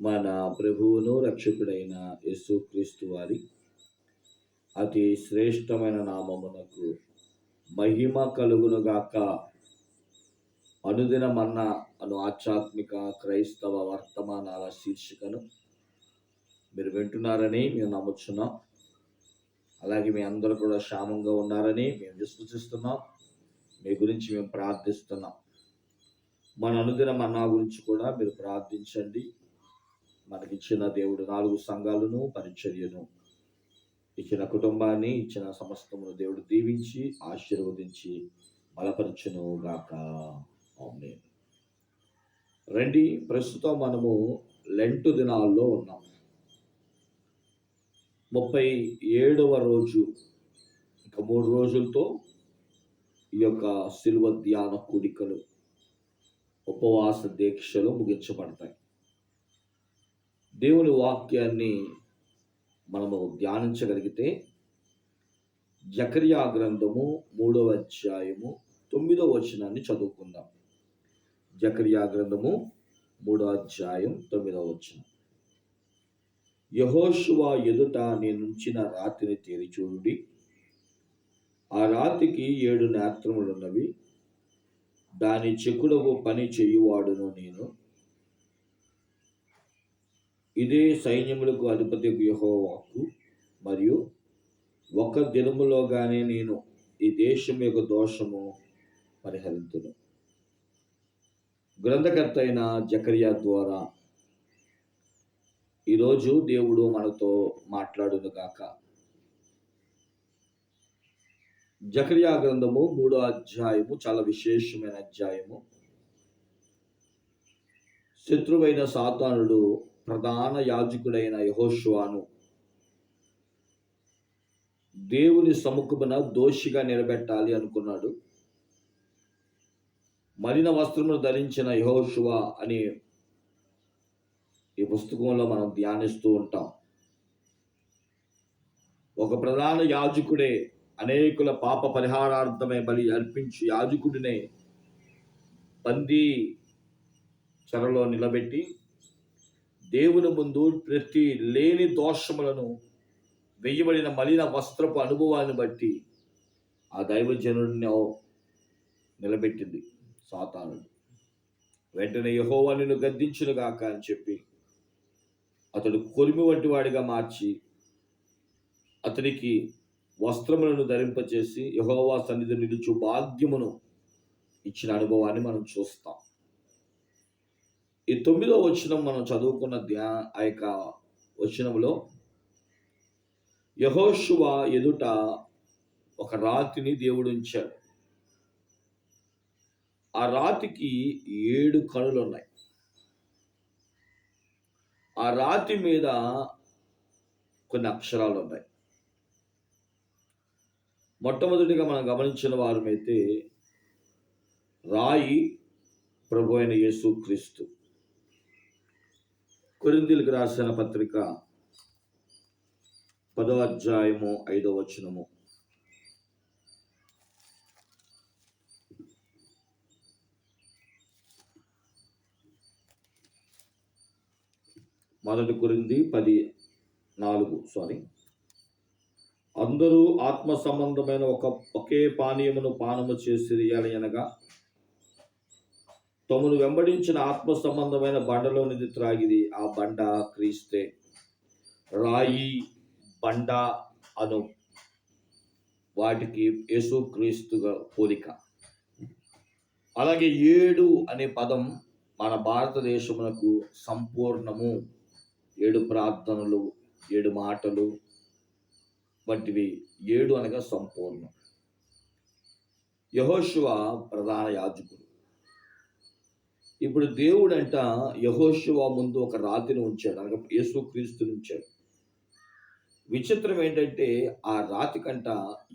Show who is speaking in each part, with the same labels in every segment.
Speaker 1: మన ప్రభువును రక్షకుడైన యేసుక్రీస్తు వారి అతి శ్రేష్టమైన నామమునకు మహిమ కలుగునుగాక. అనుదిన మన్న అను ఆధ్యాత్మిక క్రైస్తవ వర్తమానాల శీర్షికను మీరు వింటున్నారని మేము నమ్ముచున్నాం. అలాగే మీ అందరూ కూడా క్షామంగా ఉన్నారని మేము విశ్వసిస్తున్నాం. మీ గురించి మేము ప్రార్థిస్తున్నాం. మన అనుదిన మన్నా గురించి కూడా మీరు ప్రార్థించండి. మనకిచ్చిన దేవుడు నాలుగు సంఘాలను పరిచర్యను ఇచ్చిన కుటుంబాన్ని ఇచ్చిన సమస్తమును దేవుడు దీవించి ఆశీర్వదించి బలపరచును గాక రండి ప్రస్తుతం మనము లెంటు దినాల్లో ఉన్నాం. ముప్పై ఏడవ రోజు ఇక మూడు రోజులతో ఈ యొక్క శిల్వ ధ్యాన కూడికలు ఉపవాస దీక్షలు ముగించబడతాయి. దేవుని వాక్యాన్ని మనము ధ్యానించగలిగితే జకర్యా గ్రంథము మూడవ అధ్యాయము తొమ్మిదవ వచనాన్ని చదువుకుందాం. జకర్యా గ్రంథము మూడవ అధ్యాయం తొమ్మిదవ వచనం. యహోశువ ఎదుట నేనుంచిన రాతిని తేరిచూడి ఆ రాతికి ఏడు నేత్రములున్నవి. దాని చెకుడవు పని చేయువాడును నేను. ఇదే సైన్యములకు అధిపతి యెహోవాకు. మరియు ఒక దినములోగానే నేను ఈ దేశం యొక్క దోషము పరిహరించును గ్రంథకర్త అయిన జకరియా ద్వారా ఈరోజు దేవుడు మనతో మాట్లాడును గాక. జకరియా గ్రంథము మూడో అధ్యాయము చాలా విశేషమైన అధ్యాయము. శత్రువైన సాతానుడు ప్రధాన యాజకుడైన యహోషువాను. దేవుని సముఖమున దోషిగా నిలబెట్టాలి అనుకున్నాడు. మలిన వస్త్రమును ధరించిన యహోషువ అని ఈ పుస్తకంలో మనం ధ్యానిస్తూ ఉంటాం. ఒక ప్రధాన యాజకుడే అనేకుల పాప పరిహారార్థమే బలి అర్పించి యాజకుడినే పంది చెరలో నిలబెట్టి దేవుని ముందు ప్రతి లేని దోషములను వెయ్యబడిన మలిన వస్త్రపు అనుభవాన్ని బట్టి ఆ దైవజనుడిని నిలబెట్టింది సాతానుడు. వెంటనే యహోవా నిన్ను గద్దించును గాక అని చెప్పి అతడు కొలిమి వంటి వాడిగా మార్చి అతనికి వస్త్రములను ధరింపచేసి యహోవా సన్నిధి నిలుచు భాగ్యమును ఇచ్చిన అనుభవాన్ని మనం చూస్తాం. ఈ తొమ్మిదో వచనం మనం చదువుకున్న ధ్యా ఆ యొక్క వచనంలో యహోశువ ఎదుట ఒక రాతిని దేవుడు ఉంచాడు. ఆ రాతికి ఏడు కనులు ఉన్నాయి ఆ రాతి మీద కొన్ని అక్షరాలు ఉన్నాయి మొట్టమొదటిగా మనం గమనించిన వారమైతే రాయి ప్రభు అయిన యేసు క్రీస్తు కొరిందీలకు రాసిన పత్రిక పదో అధ్యాయము ఐదో వచనము. మొదటి కొరింది పది నాలుగు సారీ అందరూ ఆత్మ సంబంధమైన ఒక ఒకే పానీయమును పానము చేసిరి అనగా తమను వెంబడించిన ఆత్మ సంబంధమైన బండలోనిది త్రాగిది. ఆ బండ క్రీస్తే. రాయి బండ అను వాటికి యేసు క్రీస్తుగా పోలిక. అలాగే ఏడు అనే పదం మన భారతదేశమునకు సంపూర్ణము. ఏడు ప్రార్థనలు ఏడు మాటలు వంటివి ఏడు అనగా సంపూర్ణం. యహోశివ ప్రధాన యాజకుడు. ఇప్పుడు దేవుడు అంట యహోశువ ముందు ఒక రాతిని ఉంచాడు అనగా యేసుక్రీస్తుని ఉంచాడు. విచిత్రం ఏంటంటే ఆ రాతి కంట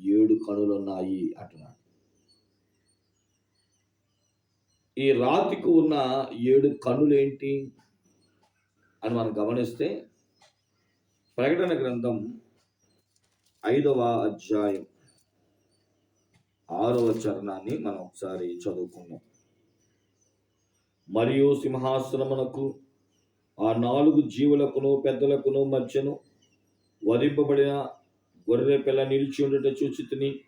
Speaker 1: ఏడు కనులు ఉన్నాయి అంటున్నాడు. ఈ రాతికి ఉన్న ఏడు కనులు ఏంటి అని మనం గమనిస్తే ప్రకటన గ్రంథం ఐదవ అధ్యాయం ఆరవ చరణాన్ని మనం ఒకసారి చదువుకుందాం. మరియు సింహాసనమునకు ఆ నాలుగు జీవులకును పెద్దలకును మధ్యను వధింపబడిన గొర్రె పిల్ల నిలిచి ఉండట చూచి తిని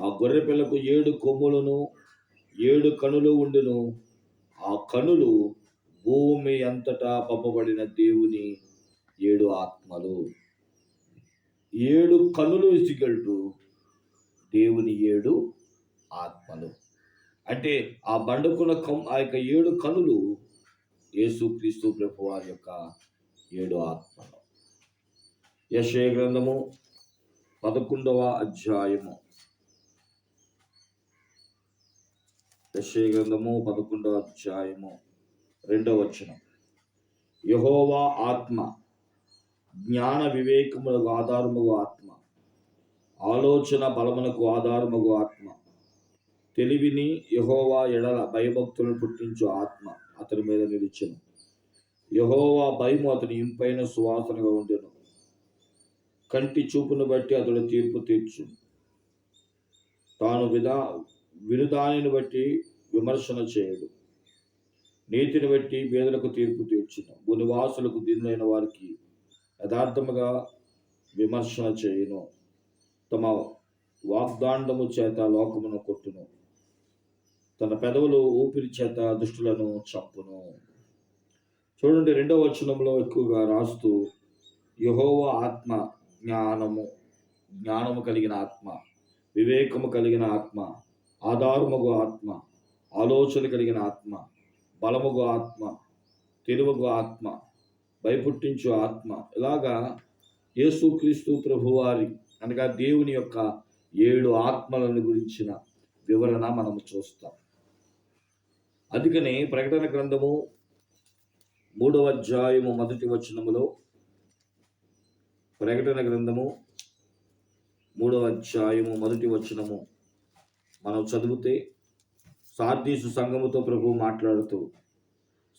Speaker 1: ఆ గొర్రె పిల్లకు ఏడు కొమ్ములను ఏడు కనులు ఉండును. ఆ కనులు భూమి అంతటా పంపబడిన దేవుని ఏడు ఆత్మలు. ఏడు కనులు ఇసిగల్టు దేవుని ఏడు ఆత్మలు. అంటే ఆ బండకున్న కం ఆ యొక్క ఏడు కనులు యేసుక్రీస్తు ప్రభు వారి యొక్క ఏడు ఆత్మలు. యశయ గ్రంథము పదకొండవ అధ్యాయము. యశయ గ్రంథము పదకొండవ అధ్యాయము రెండవ వచనం. యహోవా ఆత్మ జ్ఞాన వివేకములకు ఆధారముగు ఆత్మ ఆలోచన బలమునకు ఆధారముగు ఆత్మ తెలివిని యహోవా ఎడల భయభక్తులను పుట్టించు ఆత్మ అతని మీద నిలిచెను. యహోవా భయము అతని ఇంపైన సువాసనగా ఉండెను. కంటి చూపును బట్టి అతడు తీర్పు తీర్చు తాను విధా విరుదానిని బట్టి విమర్శన చేయడు. నీతిని బట్టి పేదలకు తీర్పు తీర్చును. భూనివాసులకు దీనులైన వారికి యథార్థముగా విమర్శన చేయును. తమ వాగ్దాండము చేత లోకమును కొట్టును. తన పెదవులు ఊపిరి చేత దుష్టులను చంపును. చూడండి రెండవ వచనంలో ఎక్కువగా రాస్తూ యహోవ ఆత్మ జ్ఞానము జ్ఞానము కలిగిన ఆత్మ వివేకము కలిగిన ఆత్మ ఆధారముగు ఆత్మ ఆలోచన కలిగిన ఆత్మ బలముగు ఆత్మ తెలివగు ఆత్మ భయపుట్టించు ఆత్మ. ఇలాగా యేసుక్రీస్తు ప్రభువారి అనగా దేవుని యొక్క ఏడు ఆత్మలను గురించిన వివరణ మనము చూస్తాం. అందుకని ప్రకటన గ్రంథము మూడవ అధ్యాయము మొదటి వచనములో ప్రకటన గ్రంథము మూడవ అధ్యాయము మొదటి వచనము మనం చదివితే సార్దీసు సంఘముతో ప్రభు మాట్లాడుతూ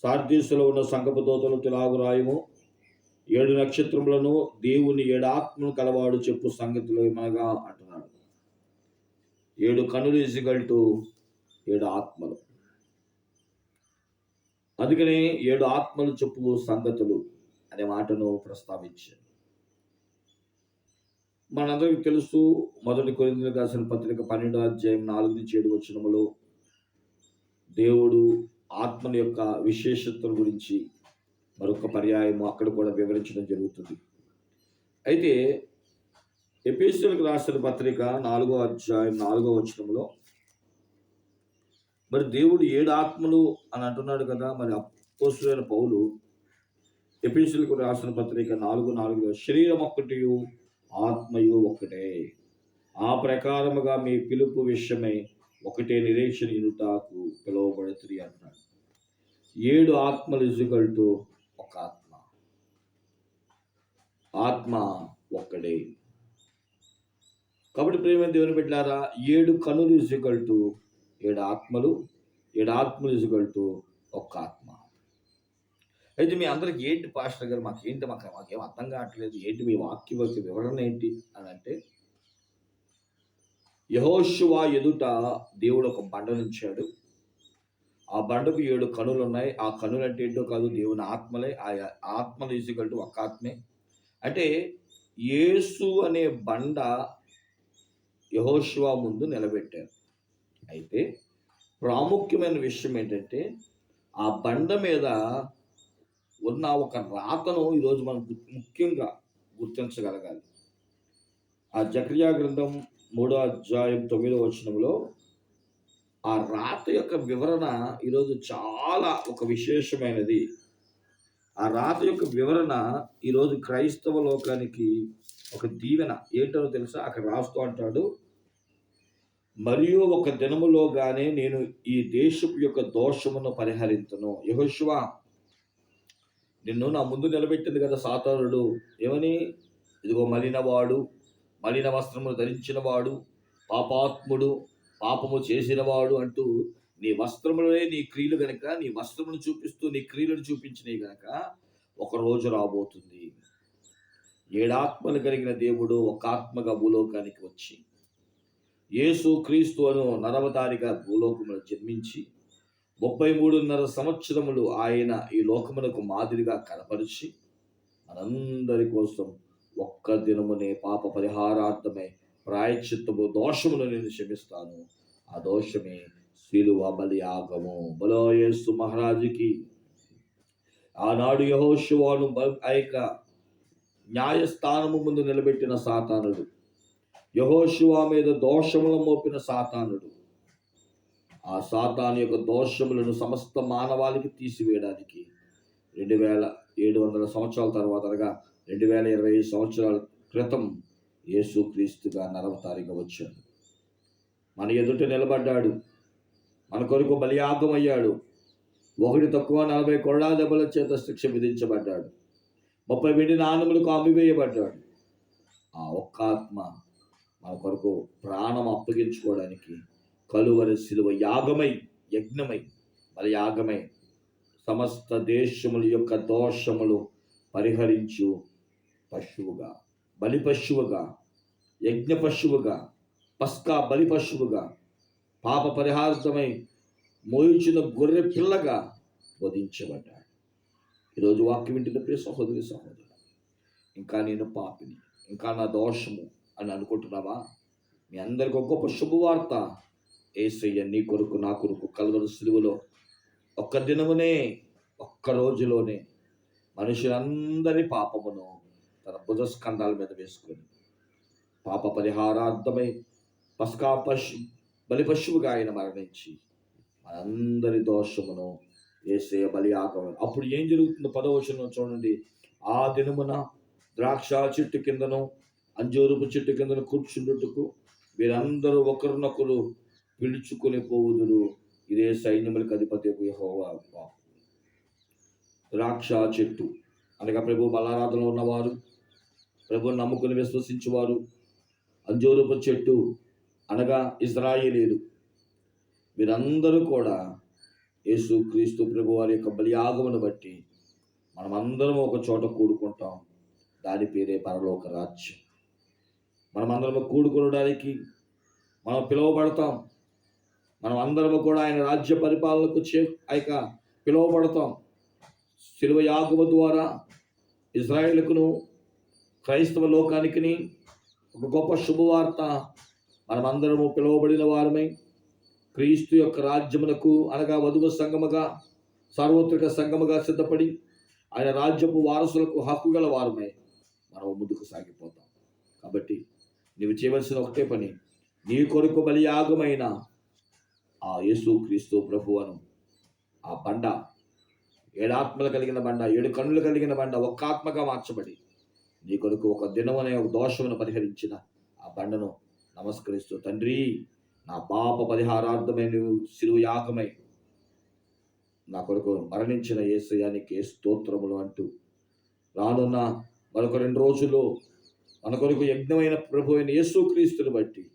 Speaker 1: సార్దీసులో ఉన్న సంఘపు దోతలు తిలాగు రాయము ఏడు నక్షత్రములను దేవుని ఏడు ఆత్మను కలవాడు చెప్పు సంగతిలో ఏమనగా అంటున్నాడు. ఏడు కనులు ఇసిగల్టు ఏడు ఆత్మలు. అందుకనే ఏడు ఆత్మలు చెప్పు సంగతులు అనే మాటను ప్రస్తావించారు. మనందరికీ తెలుసు మొదటి కొరిందులకు రాసిన పత్రిక పన్నెండో అధ్యాయం నాలుగు నుంచి ఏడు వచ్చినములో దేవుడు ఆత్మల యొక్క విశేషతల గురించి మరొక పర్యాయము అక్కడ కూడా వివరించడం జరుగుతుంది. అయితే ఎపిసోడ్కి రాసిన పత్రిక నాలుగో అధ్యాయం నాలుగో వచనంలో మరి దేవుడు ఏడు ఆత్మలు అని అంటున్నాడు కదా మరి అపోసులైన పౌలు ఎపిస్తులకు రాసిన పత్రిక నాలుగు నాలుగులో శరీరం ఒక్కటియు ఆత్మయు ఒక్కటే. ఆ ప్రకారముగా మీ పిలుపు విషయమై ఒకటే నిరీక్షణ ఇనుటాకు పిలువబడుతుంది అంటున్నాడు. ఏడు ఆత్మలు ఇజుగల్టు ఒక ఆత్మ. ఆత్మ ఒక్కడే కాబట్టి ప్రేమ దేవుని పెట్టారా ఏడు కనులు ఇజుగల్టు ఏడు ఆత్మలు ఏడు ఆత్మలు ఇజుగల్టు ఒక్క ఆత్మ. అయితే మీ అందరికి ఏంటి పాస్టర్ గారు మాకు ఏంటి మాకు మాకేం అర్థం కావట్లేదు? ఏంటి మీ వాక్య యొక్క వివరణ ఏంటి అని అంటే యహోశివా ఎదుట దేవుడు ఒక బండనుంచాడు ఆ బండకు ఏడు కనులు ఉన్నాయి. ఆ కనులు అంటే ఏంటో కాదు దేవుని ఆత్మలే. ఆ ఆత్మలు ఈసిగల్టు ఒక ఆత్మే. అంటే యేసు అనే బండ యహోశివా ముందు నిలబెట్టారు. అయితే ప్రాముఖ్యమైన విషయం ఏంటంటే ఆ బండ మీద ఉన్న ఒక రాతను ఈరోజు మనం ముఖ్యంగా గుర్తించగలగాలి. ఆ జక్రియా గ్రంథం మూడో అధ్యాయం తొమ్మిదో వచనంలో ఆ రాత యొక్క వివరణ ఈరోజు చాలా ఒక విశేషమైనది. ఆ రాత యొక్క వివరణ ఈరోజు క్రైస్తవ లోకానికి ఒక దీవెన. ఏంటో తెలుసా? అక్కడ రాస్తూ అంటాడు మరియు ఒక దినములోగానే నేను ఈ దేశపు యొక్క దోషమును పరిహరించను యహోశివ నిన్ను నా ముందు నిలబెట్టింది కదా సాతారుడు ఏమని? ఇదిగో మలినవాడు మలిన వస్త్రములు ధరించినవాడు పాపాత్ముడు పాపము చేసినవాడు అంటూ నీ వస్త్రములే నీ క్రియలు గనక నీ వస్త్రమును చూపిస్తూ నీ క్రియలను చూపించినవి గనక ఒక రోజు రాబోతుంది. ఏడాత్మలు కలిగిన దేవుడు ఒక ఆత్మగా భూలోకానికి వచ్చి యేసు క్రీస్తు అను నరవతారిగా భూలోకంలో జన్మించి ముప్పై మూడున్నర సంవత్సరములు ఆయన ఈ లోకమునకు మాదిరిగా కనపరిచి మనందరి కోసం ఒక్క దినమునే పాప పరిహారార్థమే ప్రాయశ్చిత్తము దోషమును నేను క్షమిస్తాను. ఆ దోషమే శిలువ బలియాగము. బలో యేసు మహారాజుకి ఆనాడు యహోశివాను ఆ యొక్క న్యాయస్థానము ముందు నిలబెట్టిన సాతానుడు. యహోశివా మీద దోషములను మోపిన సాతానుడు. ఆ సాతాను యొక్క దోషములను సమస్త మానవాళికి తీసివేయడానికి రెండు వేల ఏడు వందల సంవత్సరాల తర్వాత అనగా రెండు వేల ఇరవై ఐదు సంవత్సరాల క్రితం యేసుక్రీస్తుగా నరవతారిగా వచ్చాడు. మన ఎదుట నిలబడ్డాడు. మన కొరకు బలియాగం అయ్యాడు ఒకటి తక్కువ నలభై కొరడా దెబ్బల చేత శిక్ష విధించబడ్డాడు. ముప్పై వెండి నాణములకు అమ్మివేయబడ్డాడు. ఆ ఒక్క ఆత్మ మన కొరకు ప్రాణం అప్పగించుకోవడానికి కలువరి శిలువ యాగమై యజ్ఞమై మరి యాగమై సమస్త దేశముల యొక్క దోషములు పరిహరించు పశువుగా బలి పశువుగా యజ్ఞ పశువుగా పస్కా బలి పశువుగా పాప పరిహార్థమై మోయించిన గొర్రె పిల్లగా వధించబడ్డాడు. ఈరోజు వాక్యం వింటున్న ప్రియ సహోదరి సహోదరు ఇంకా నేను పాపిని ఇంకా నా దోషము అని అనుకుంటున్నావా? మీ అందరికి ఒక గొప్ప శుభవార్త. ఏసయ్య నీ కొరకు నా కొరకు కలవరు సులువులో. ఒక్క దినమునే ఒక్క రోజులోనే మనుషులందరి పాపమును తన భుజ స్కంధాల మీద వేసుకొని పాప పరిహారార్థమై పస్కా పశు బలి పశువుగా ఆయన మరణించి మనందరి దోషమును వేసే బలి ఆగమం అప్పుడు ఏం జరుగుతుందో పదవచనం చూడండి. ఆ దినమున ద్రాక్ష చెట్టు కిందను అంజూరుపు చెట్టు కింద కూర్చుండుటకు వీరందరూ ఒకరినొకరు పిలుచుకొని పోవుదురు. ఇదే సైన్యములకు అధిపతి యెహోవా ద్రాక్ష చెట్టు. అనగా ప్రభు బలారాధనలో ఉన్నవారు ప్రభు నమ్ముకుని విశ్వసించేవారు. అంజూరపు చెట్టు. అనగా ఇజ్రాయేలీలు. వీరందరూ కూడా యేసు క్రీస్తు ప్రభు వారి యొక్క బలియాగమును బట్టి మనమందరం ఒక చోట కూడుకుంటాం. దాని పేరే పరలోక రాజ్యం. మనమందరము కూడుకొనడానికి మనం పిలువబడతాం. మనం అందరము కూడా ఆయన రాజ్య పరిపాలనకు చే యొక్క పిలువబడతాం. శిలువ యాగము ద్వారా ఇజ్రాయేల్కును క్రైస్తవ లోకానికి ఒక గొప్ప శుభవార్త మనమందరము పిలువబడిన వారమై క్రీస్తు యొక్క రాజ్యమునకు అనగా వధువు సంగముగా సార్వత్రిక సంగముగా సిద్ధపడి ఆయన రాజ్యపు వారసులకు హక్కు గల వారమై మనం ముందుకు సాగిపోతాం. కాబట్టి నీవు చేయవలసిన ఒకటే పని. నీ కొరకు బలియాగమైన ఆ యేసు క్రీస్తు ప్రభువను. ఆ బండ ఏడు ఆత్మలు కలిగిన బండ ఏడు కన్నులు కలిగిన బండ ఒక్క ఆత్మగా మార్చబడి నీ కొరకు ఒక దినమనే ఒక దోషమును పరిహరించిన ఆ బండను నమస్కరిస్తూ తండ్రి నా పాప పరిహారార్థమై నువ్వు సిలువు యాగమై నా కొరకు మరణించిన ఏసయానికి స్తోత్రములు అంటూ రానున్న మరొక రెండు రోజుల్లో మన కొరకు యజ్ఞమైన ప్రభు అయిన యేసుక్రీస్తుని బట్టి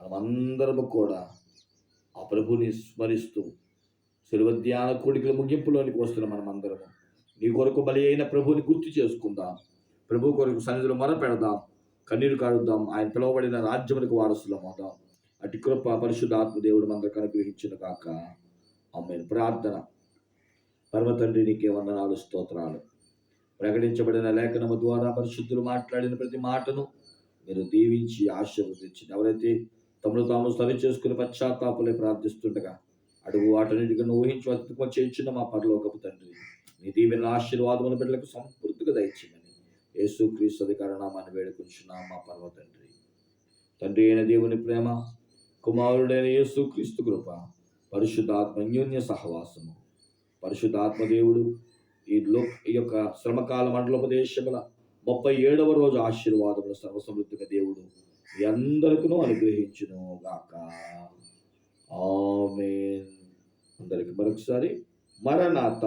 Speaker 1: మనమందరము కూడా ఆ ప్రభుని స్మరిస్తూ శిలువ ధ్యాన కోడికల ముగింపులోనికి వస్తున్న మనమందరము నీ కొరకు బలి అయిన ప్రభుని గుర్తు చేసుకుందాం. ప్రభు కొరకు సన్నిధిలో మొరపెడదాం. కన్నీరు కాడుద్దాం ఆయన పిలువబడిన రాజ్యములకు వారసులం అవుదాం అటు కృప పరిశుద్ధాత్మ దేవుడు మందరికి అనుగ్రహించిన కాక ఆమె ప్రార్థన. పరమ తండ్రి నీకే వందనాలు స్తోత్రాలు. ప్రకటించబడిన లేఖనము ద్వారా పరిశుద్ధులు మాట్లాడిన ప్రతి మాటను మీరు దీవించి ఆశీర్వదించి ఎవరైతే తమను తాము సరి చేసుకుని పశ్చాత్తాపులే ప్రార్థిస్తుండగా అడుగు వాటన్నిటికీ ఊహించి అత్యుమ చేయించిన మా పరలోకపు తండ్రి. నీ దీవెన ఆశీర్వాదముల బిడ్డలకు సంపూర్తిగా దయచేయమని యేసు క్రీస్తు అధికారనామాన్ని వేడుకుంటున్నాం మా పర్వ తండ్రి. తండ్రి అయిన దేవుని ప్రేమ కుమారుడైన యేసు క్రీస్తు కృప పరిశుద్ధాత్మ అన్యోన్య సహవాసము. పరిశుద్ధాత్మ దేవుడు ఈ లో ఈ యొక్క శ్రమకాల మండలోపదేశముల ముప్పై ఏడవ రోజు ఆశీర్వాదములు సర్వసమృద్ధిగా దేవుడు మీ అందరికీ అనుగ్రహించును గాక. ఆమేన్. అందరికి మరొకసారి మరణాత